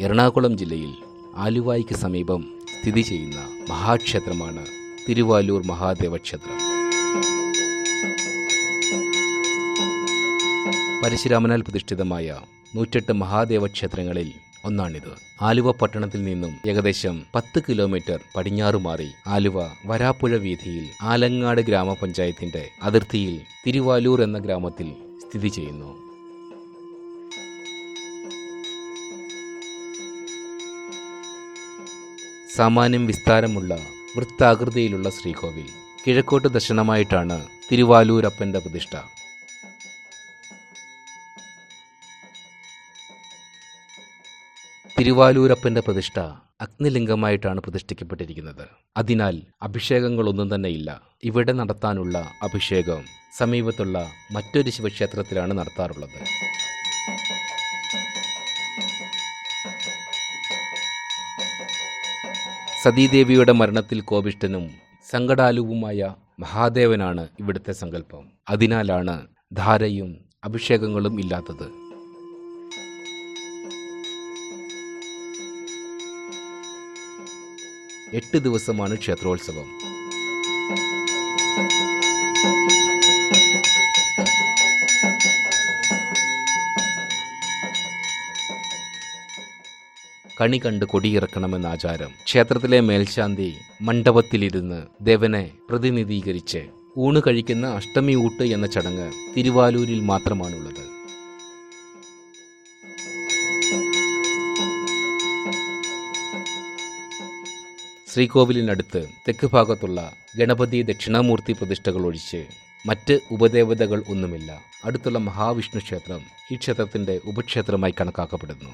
എറണാകുളം ജില്ലയിൽ ആലുവായ്ക്ക് സമീപം സ്ഥിതി ചെയ്യുന്ന മഹാക്ഷേത്രമാണ് തിരുവാലൂർ മഹാദേവ ക്ഷേത്രം പരശുരാമനാൽ പ്രതിഷ്ഠിതമായ നൂറ്റെട്ട് മഹാദേവ ക്ഷേത്രങ്ങളിൽ ഒന്നാണിത്. ആലുവ പട്ടണത്തിൽ നിന്നും ഏകദേശം പത്ത് കിലോമീറ്റർ പടിഞ്ഞാറ് മാറി ആലുവ വരാപ്പുഴ വീതിയിൽ ആലങ്ങാട് ഗ്രാമപഞ്ചായത്തിന്റെ അതിർത്തിയിൽ തിരുവാലൂർ എന്ന ഗ്രാമത്തിൽ സ്ഥിതി ചെയ്യുന്നു. സാമാന്യം വിസ്താരമുള്ള വൃത്താകൃതിയിലുള്ള ശ്രീകോവിൽ. കിഴക്കോട്ട് ദർശനമായിട്ടാണ് തിരുവാലൂരപ്പന്റെ പ്രതിഷ്ഠ. തിരുവാലൂരപ്പന്റെ പ്രതിഷ്ഠ അഗ്നിലിംഗമായിട്ടാണ് പ്രതിഷ്ഠിക്കപ്പെട്ടിരിക്കുന്നത്. അതിനാൽ അഭിഷേകങ്ങളൊന്നും തന്നെയില്ല. ഇവിടെ നടത്താനുള്ള അഭിഷേകം സമീപത്തുള്ള മറ്റൊരു ശിവക്ഷേത്രത്തിലാണ് നടത്താറുള്ളത്. സതീദേവിയുടെ മരണത്തിൽ കോപിഷ്ടനും സങ്കടാലുവുമായ മഹാദേവനാണ് ഇവിടുത്തെ സങ്കല്പം. അതിനാലാണ് ധാരയും അഭിഷേകങ്ങളും ഇല്ലാത്തത്. എട്ട് ദിവസമാണ് ക്ഷേത്രോത്സവം. കണി കണ്ട് കൊടിയിറക്കണമെന്ന ആചാരം ക്ഷേത്രത്തിലെ മേൽശാന്തി മണ്ഡപത്തിലിരുന്ന് ദേവനെ പ്രതിനിധീകരിച്ച് ഊണ് കഴിക്കുന്ന അഷ്ടമി ഊട്ട് എന്ന ചടങ്ങ് തിരുവാലൂരിൽ മാത്രമാണുള്ളത്. ശ്രീകോവിലിനടുത്ത് തെക്ക് ഭാഗത്തുള്ള ഗണപതി ദക്ഷിണാമൂർത്തി പ്രതിഷ്ഠകൾ ഒഴിച്ച് മറ്റ് ഉപദേവതകൾ ഒന്നുമില്ല. അടുത്തുള്ള മഹാവിഷ്ണു ക്ഷേത്രം ഈ ക്ഷേത്രത്തിന്റെ ഉപക്ഷേത്രമായി കണക്കാക്കപ്പെടുന്നു.